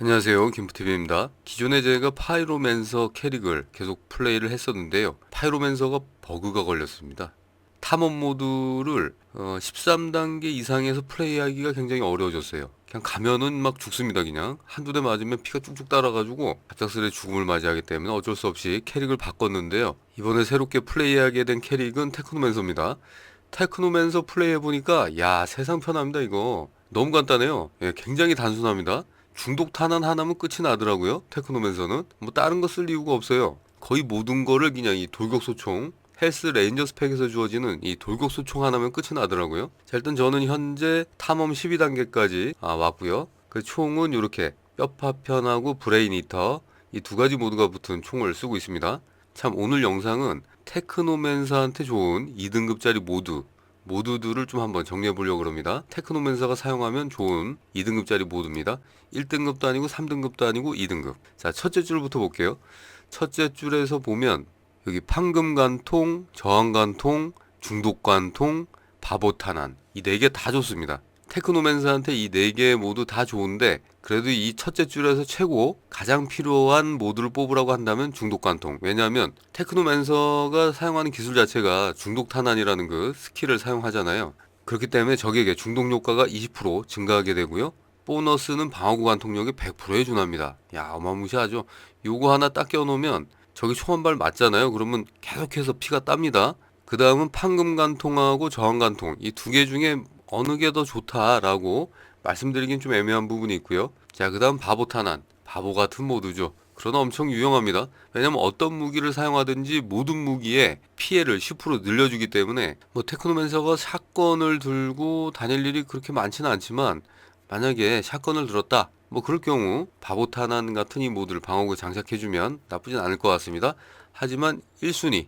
안녕하세요. 김프티비입니다. 기존에 제가 파이로맨서 캐릭을 계속 플레이를 했었는데요. 파이로맨서가 버그가 걸렸습니다. 탐험 모드를 어, 13단계 이상에서 플레이하기가 굉장히 어려워졌어요. 그냥 가면은 막 죽습니다 그냥. 한두 대 맞으면 피가 쭉쭉 따라가지고 갑작스레 죽음을 맞이하기 때문에 어쩔 수 없이 캐릭을 바꿨는데요. 이번에 새롭게 플레이하게 된 캐릭은 테크노맨서입니다. 테크노맨서 플레이해보니까 야 세상 편합니다 이거. 너무 간단해요. 예, 굉장히 단순합니다 중독 탄환 하나면 끝이 나더라고요. 테크노맨서는 뭐 다른 거 쓸 이유가 없어요. 거의 모든 거를 그냥 이 돌격소총 헬스 레인저 스펙에서 주어지는 이 돌격소총 하나면 끝이 나더라고요. 자, 일단 저는 현재 탐험 12단계까지 아, 왔고요. 그 총은 이렇게 뼈파편하고 브레인 이터 이 두 가지 모드가 붙은 총을 쓰고 있습니다. 참 오늘 영상은 테크노맨서한테 좋은 2등급짜리 모드 모드들을 좀 한번 정리해 보려고 합니다. 테크노맨서가 사용하면 좋은 2등급짜리 모드입니다. 1등급도 아니고 3등급도 아니고 2등급. 자, 첫째 줄부터 볼게요. 첫째 줄에서 보면 여기 판금관통, 저항관통, 중독관통, 바보탄환 이 네 개 다 좋습니다. 테크노맨서한테 이 네 개 모두 다 좋은데 그래도 이 첫째 줄에서 최고 가장 필요한 모드를 뽑으라고 한다면 중독 관통. 왜냐하면 테크노맨서가 사용하는 기술 자체가 중독 탄환이라는 그 스킬을 사용하잖아요. 그렇기 때문에 적에게 중독 효과가 20% 증가하게 되고요. 보너스는 방어구 관통력이 100%에 준합니다. 야 어마무시하죠. 요거 하나 딱 껴놓으면 저기 총한발 맞잖아요. 그러면 계속해서 피가 땁니다. 그 다음은 판금관통하고 저항관통 이 두 개 중에 어느 게 더 좋다라고 말씀드리긴 좀 애매한 부분이 있고요. 자, 그 다음 바보 탄환. 바보 같은 모드죠. 그러나 엄청 유용합니다. 왜냐면 어떤 무기를 사용하든지 모든 무기에 피해를 10% 늘려주기 때문에 뭐 테크노맨서가 샷건을 들고 다닐 일이 그렇게 많지는 않지만 만약에 샷건을 들었다 뭐 그럴 경우 바보 탄환 같은 이 모드를 방어구에 장착해주면 나쁘진 않을 것 같습니다. 하지만 1순위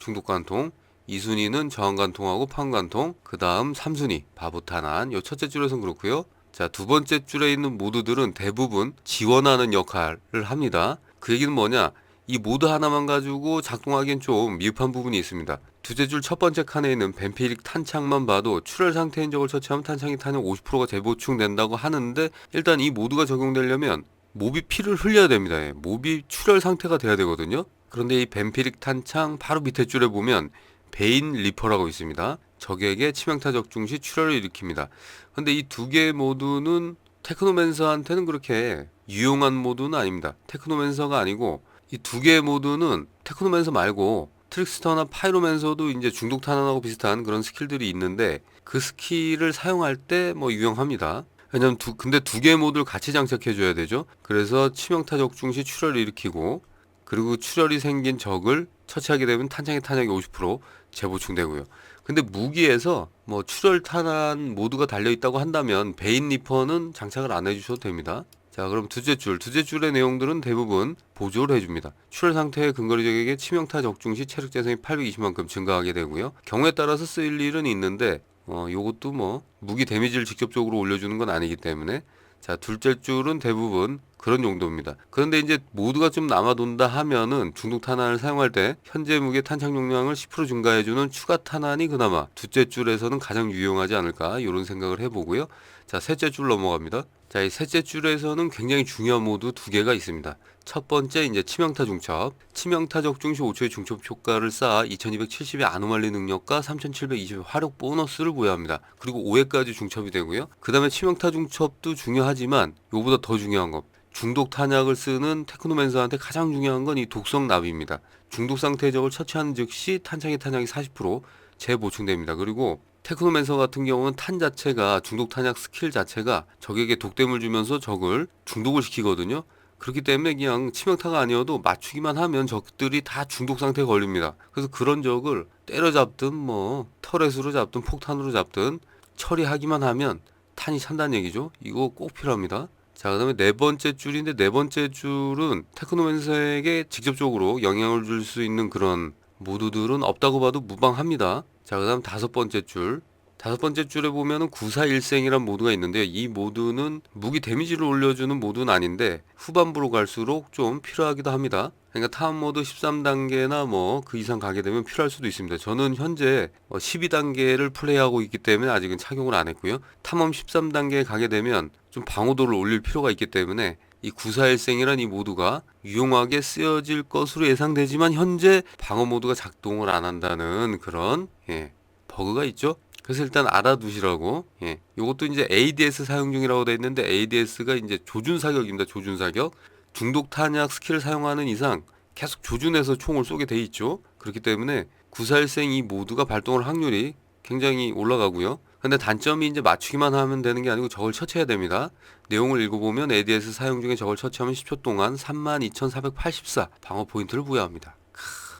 중독관통 2순위는 저항관통하고 판관통, 그 다음 3순위 바보탄환, 요 첫째 줄에선 그렇고요. 자, 두 번째 줄에 있는 모드들은 대부분 지원하는 역할을 합니다. 그 얘기는 뭐냐? 이 모드 하나만 가지고 작동하기엔 좀 미흡한 부분이 있습니다. 두째 줄 첫 번째 칸에 있는 뱀피릭 탄창만 봐도 출혈 상태인 적을 처치하면 탄창이 탄력 50%가 재보충된다고 하는데 일단 이 모드가 적용되려면 몹이 피를 흘려야 됩니다. 예, 몹이 출혈 상태가 돼야 되거든요. 그런데 이 뱀피릭 탄창 바로 밑에 줄에 보면 베인 리퍼라고 있습니다. 적에게 치명타 적 중 시 출혈을 일으킵니다. 근데 이 두 개 모두는 테크노맨서한테는 그렇게 유용한 모드는 아닙니다. 테크노맨서가 아니고 이 두개 모드는 테크노맨서 말고 트릭스터나 파이로맨서도 이제 중독 탄환하고 비슷한 그런 스킬들이 있는데 그 스킬을 사용할 때 뭐 유용합니다. 왜냐면 두 근데 두개 모드를 같이 장착해 줘야 되죠. 그래서 치명타 적 중 시 출혈을 일으키고 그리고 출혈이 생긴 적을 처치하게 되면 탄창의 탄약이 50% 재보충되고요. 근데 무기에서 뭐 출혈 탄환 모드가 달려 있다고 한다면 베인 리퍼는 장착을 안 해주셔도 됩니다. 자, 그럼 두째 줄, 두째 줄의 내용들은 대부분 보조를 해줍니다. 출혈 상태의 근거리 적에게 치명타 적중 시 체력 재생이 820만큼 증가하게 되고요. 경우에 따라서 쓰일 일은 있는데 어, 요것도 뭐 무기 데미지를 직접적으로 올려주는 건 아니기 때문에 자, 둘째 줄은 대부분 그런 용도입니다. 그런데 이제 모두가 좀 남아돈다 하면은 중독 탄환을 사용할 때 현재 무게 탄창 용량을 10% 증가해주는 추가 탄환이 그나마 둘째 줄에서는 가장 유용하지 않을까 이런 생각을 해보고요. 자, 셋째 줄 넘어갑니다. 자, 이 셋째 줄에서는 굉장히 중요한 모드 두 개가 있습니다. 첫 번째 이제 치명타 중첩, 치명타 적 중 시 5초의 중첩 효과를 쌓아 2270의 아노말리 능력과 3720의 화력 보너스를 부여합니다. 그리고 5회까지 중첩이 되고요. 그 다음에 치명타 중첩도 중요하지만 요보다 더 중요한 것 중독 탄약을 쓰는 테크노맨서한테 가장 중요한 건 이 독성 납입니다. 중독 상태의 적을 처치하는 즉시 탄창의 탄약이 40% 재보충됩니다. 그리고 테크노맨서 같은 경우는 탄 자체가 중독 탄약 스킬 자체가 적에게 독댐을 주면서 적을 중독을 시키거든요. 그렇기 때문에 그냥 치명타가 아니어도 맞추기만 하면 적들이 다 중독 상태에 걸립니다. 그래서 그런 적을 때려잡든 뭐 터렛으로 잡든 폭탄으로 잡든 처리하기만 하면 탄이 찬다는 얘기죠. 이거 꼭 필요합니다. 자, 그 다음에 네 번째 줄인데 네 번째 줄은 테크노맨서에게 직접적으로 영향을 줄 수 있는 그런 모드들은 없다고 봐도 무방합니다. 자, 그 다음 다섯 번째 줄. 다섯 번째 줄에 보면은 94일생이란 모드가 있는데요. 이 모드는 무기 데미지를 올려주는 모드는 아닌데 후반부로 갈수록 좀 필요하기도 합니다. 그러니까 타운 모드 13단계나 뭐 그 이상 가게 되면 필요할 수도 있습니다. 저는 현재 12단계를 플레이하고 있기 때문에 아직은 착용을 안 했고요. 탐험 13단계에 가게 되면 좀 방어도를 올릴 필요가 있기 때문에 이 94일생이란 이 모드가 유용하게 쓰여질 것으로 예상되지만 현재 방어 모드가 작동을 안 한다는 그런 예, 버그가 있죠. 그래서 일단 알아두시라고. 예. 요것도 이제 ADS 사용 중이라고 돼 있는데 ADS가 이제 조준 사격입니다. 조준 사격. 중독 탄약 스킬을 사용하는 이상 계속 조준해서 총을 쏘게 돼 있죠. 그렇기 때문에 94일생 이 모드가 발동할 확률이 굉장히 올라가고요. 근데 단점이 이제 맞추기만 하면 되는 게 아니고 저걸 처치해야 됩니다. 내용을 읽어보면 ADS 사용 중에 저걸 처치하면 10초 동안 32,484 방어 포인트를 부여합니다.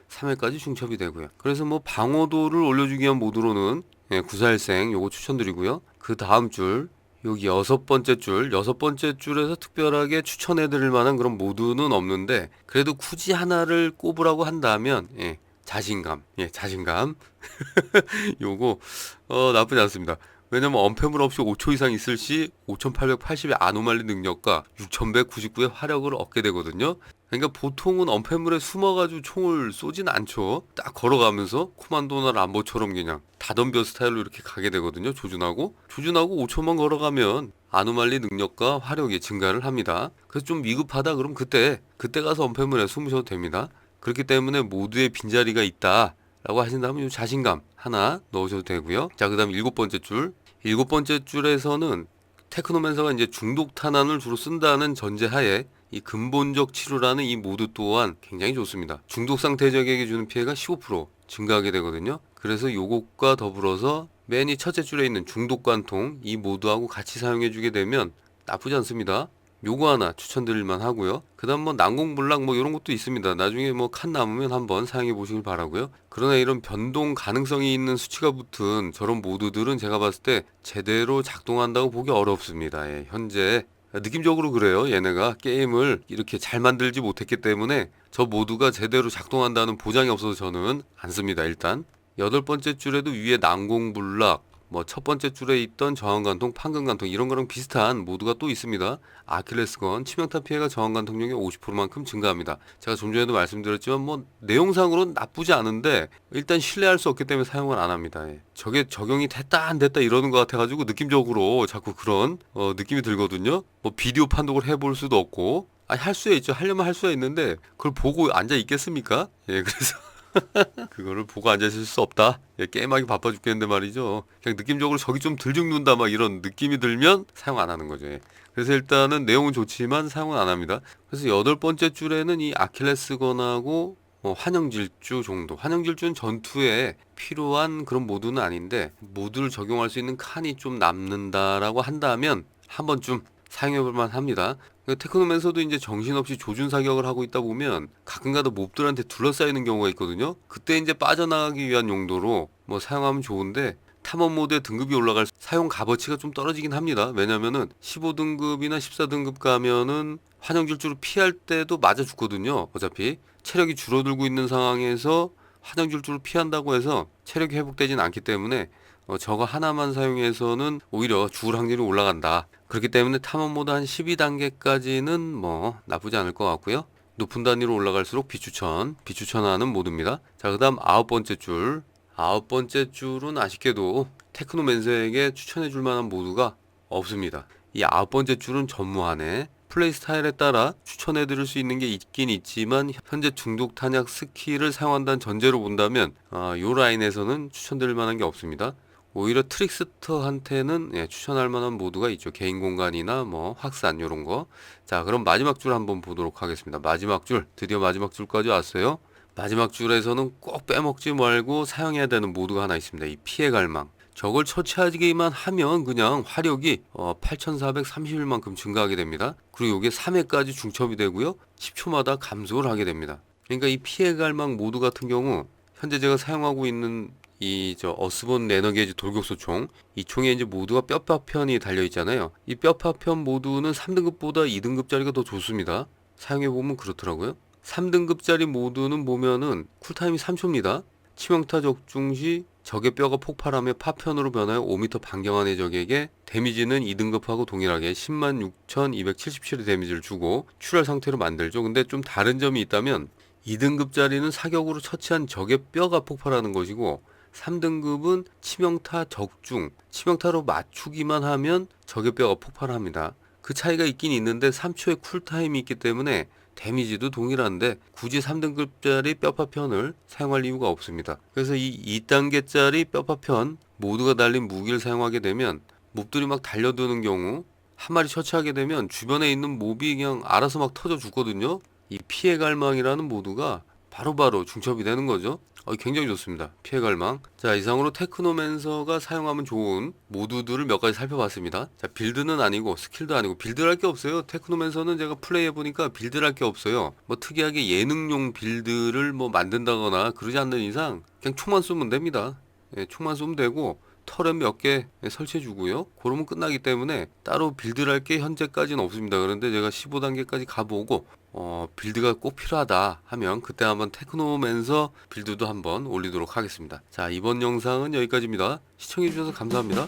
3회까지 중첩이 되고요. 그래서 뭐 방어도를 올려주기 위한 모드로는 예, 94일생 요거 추천드리고요. 그 다음 줄 여기 여섯 번째 줄, 여섯 번째 줄에서 특별하게 추천해드릴 만한 그런 모드는 없는데 그래도 굳이 하나를 꼽으라고 한다면 예, 자신감, 예, 자신감. 요거 어, 나쁘지 않습니다. 왜냐면 언패물 없이 5초 이상 있을 시 5880의 아노말리 능력과 6199의 화력을 얻게 되거든요. 그러니까 보통은 언패물에 숨어가지고 총을 쏘진 않죠. 딱 걸어가면서 코만도나 람보처럼 그냥 다덤벼 스타일로 이렇게 가게 되거든요. 조준하고 조준하고 5초만 걸어가면 아노말리 능력과 화력이 증가를 합니다. 그래서 좀 위급하다 그럼 그때 그때 가서 언패물에 숨으셔도 됩니다. 그렇기 때문에 모두의 빈자리가 있다. 라고 하신다면 이 자신감 하나 넣으셔도 되고요. 자, 그 다음 일곱 번째 줄. 일곱 번째 줄에서는 테크노맨서가 이제 중독 탄환을 주로 쓴다는 전제하에 이 근본적 치료라는 이 모드 또한 굉장히 좋습니다. 중독 상태 적에게 주는 피해가 15% 증가하게 되거든요. 그래서 요것과 더불어서 맨이 첫째 줄에 있는 중독 관통 이 모드하고 같이 사용해 주게 되면 나쁘지 않습니다. 요거 하나 추천드릴 만 하고요. 그 다음 뭐 난공불락 뭐 이런 것도 있습니다. 나중에 뭐 칸 남으면 한번 사용해 보시길 바라고요. 그러나 이런 변동 가능성이 있는 수치가 붙은 저런 모드들은 제가 봤을 때 제대로 작동한다고 보기 어렵습니다. 예, 현재 느낌적으로 그래요. 얘네가 게임을 이렇게 잘 만들지 못했기 때문에 저 모두가 제대로 작동한다는 보장이 없어서 저는 안 씁니다. 일단 여덟 번째 줄에도 위에 난공불락 뭐 첫 번째 줄에 있던 저항관통, 판금관통 이런 거랑 비슷한 모드가 또 있습니다. 아킬레스건 치명타 피해가 저항관통력의 50%만큼 증가합니다. 제가 좀 전에도 말씀드렸지만 뭐 내용상으로는 나쁘지 않은데 일단 신뢰할 수 없기 때문에 사용을 안 합니다. 예. 저게 적용이 됐다 안 됐다 이러는 것 같아가지고 느낌적으로 자꾸 그런 어, 느낌이 들거든요. 뭐 비디오 판독을 해볼 수도 없고 아니 할 수야 있죠. 하려면 할 수야 있는데 그걸 보고 앉아 있겠습니까? 예, 그래서 그거를 보고 앉아 있을 수 없다. 예, 게임하기 바빠 죽겠는데 말이죠. 그냥 느낌적으로 저기 좀 덜 죽는다 막 이런 느낌이 들면 사용 안 하는 거죠. 예. 그래서 일단은 내용은 좋지만 사용은 안 합니다. 그래서 여덟 번째 줄에는 이 아킬레스건하고 뭐 환영질주 정도. 환영질주는 전투에 필요한 그런 모드는 아닌데 모드를 적용할 수 있는 칸이 좀 남는다라고 한다면 한 번쯤 사용해볼 만합니다. 테크노맨서도 이제 정신없이 조준 사격을 하고 있다 보면 가끔가다 몹들한테 둘러싸이는 경우가 있거든요. 그때 이제 빠져나가기 위한 용도로 뭐 사용하면 좋은데 탐험 모드의 등급이 올라갈 사용 값어치가 좀 떨어지긴 합니다. 왜냐면은 15등급이나 14등급 가면은 환영질주로 피할 때도 맞아 죽거든요. 어차피 체력이 줄어들고 있는 상황에서 환영질주를 피한다고 해서 체력이 회복되진 않기 때문에 어, 저거 하나만 사용해서는 오히려 죽을 확률이 올라간다. 그렇기 때문에 탐험 모드 한 12단계까지는 뭐 나쁘지 않을 것 같고요. 높은 단위로 올라갈수록 비추천, 비추천하는 모드입니다. 자, 그 다음 아홉 번째 줄. 아홉 번째 줄은 아쉽게도 테크노맨서에게 추천해 줄 만한 모드가 없습니다. 이 아홉 번째 줄은 전무하네. 플레이 스타일에 따라 추천해 드릴 수 있는 게 있긴 있지만 현재 중독 탄약 스킬을 사용한다는 전제로 본다면 아, 요 라인에서는 추천드릴 만한 게 없습니다. 오히려 트릭스터한테는 예, 추천할 만한 모드가 있죠. 개인 공간이나 뭐 확산 요런 거. 자, 그럼 마지막 줄 한번 보도록 하겠습니다. 마지막 줄. 드디어 마지막 줄까지 왔어요. 마지막 줄에서는 꼭 빼먹지 말고 사용해야 되는 모드가 하나 있습니다. 이 피해 갈망. 저걸 처치하기만 하면 그냥 화력이 어, 8431만큼 증가하게 됩니다. 그리고 이게 3회까지 중첩이 되고요. 10초마다 감소를 하게 됩니다. 그러니까 이 피해 갈망 모드 같은 경우 현재 제가 사용하고 있는 이 저 어스본 레너게이지 돌격소 총 이 총에 이제 모두가 뼈 파편이 달려 있잖아요. 이 뼈 파편 모두는 3등급보다 2등급짜리가 더 좋습니다. 사용해 보면 그렇더라고요. 3등급짜리 모두는 보면은 쿨타임이 3초입니다. 치명타 적중 시 적의 뼈가 폭발하며 파편으로 변하여 5m 반경 안의 적에게 데미지는 2등급하고 동일하게 10만 6,277의 데미지를 주고 출혈 상태로 만들죠. 근데 좀 다른 점이 있다면 2등급짜리는 사격으로 처치한 적의 뼈가 폭발하는 것이고 3등급은 치명타 적중, 치명타로 맞추기만 하면 적의 뼈가 폭발합니다. 그 차이가 있긴 있는데 3초의 쿨타임이 있기 때문에 데미지도 동일한데 굳이 3등급짜리 뼈파편을 사용할 이유가 없습니다. 그래서 이 2단계짜리 뼈파편 모두가 달린 무기를 사용하게 되면 몹들이 막 달려드는 경우 한 마리 처치하게 되면 주변에 있는 몹이 그냥 알아서 막 터져 죽거든요. 이 피해 갈망이라는 모드가 바로바로 중첩이 되는 거죠. 어, 굉장히 좋습니다. 피해 갈망. 자, 이상으로 테크노맨서가 사용하면 좋은 모드들을 몇 가지 살펴봤습니다. 자, 빌드는 아니고 스킬도 아니고 빌드를 할게 없어요. 테크노맨서는 제가 플레이해 보니까 빌드를 할게 없어요. 뭐 특이하게 예능용 빌드를 뭐 만든다거나 그러지 않는 이상 그냥 총만 쏘면 됩니다. 예, 총만 쏘면 되고 털에 몇개 설치해 주고요. 그러면 끝나기 때문에 따로 빌드를 할 게 현재까지는 없습니다. 그런데 제가 15단계까지 가보고 어, 빌드가 꼭 필요하다 하면 그때 한번 테크노맨서 빌드도 한번 올리도록 하겠습니다. 자, 이번 영상은 여기까지입니다. 시청해 주셔서 감사합니다.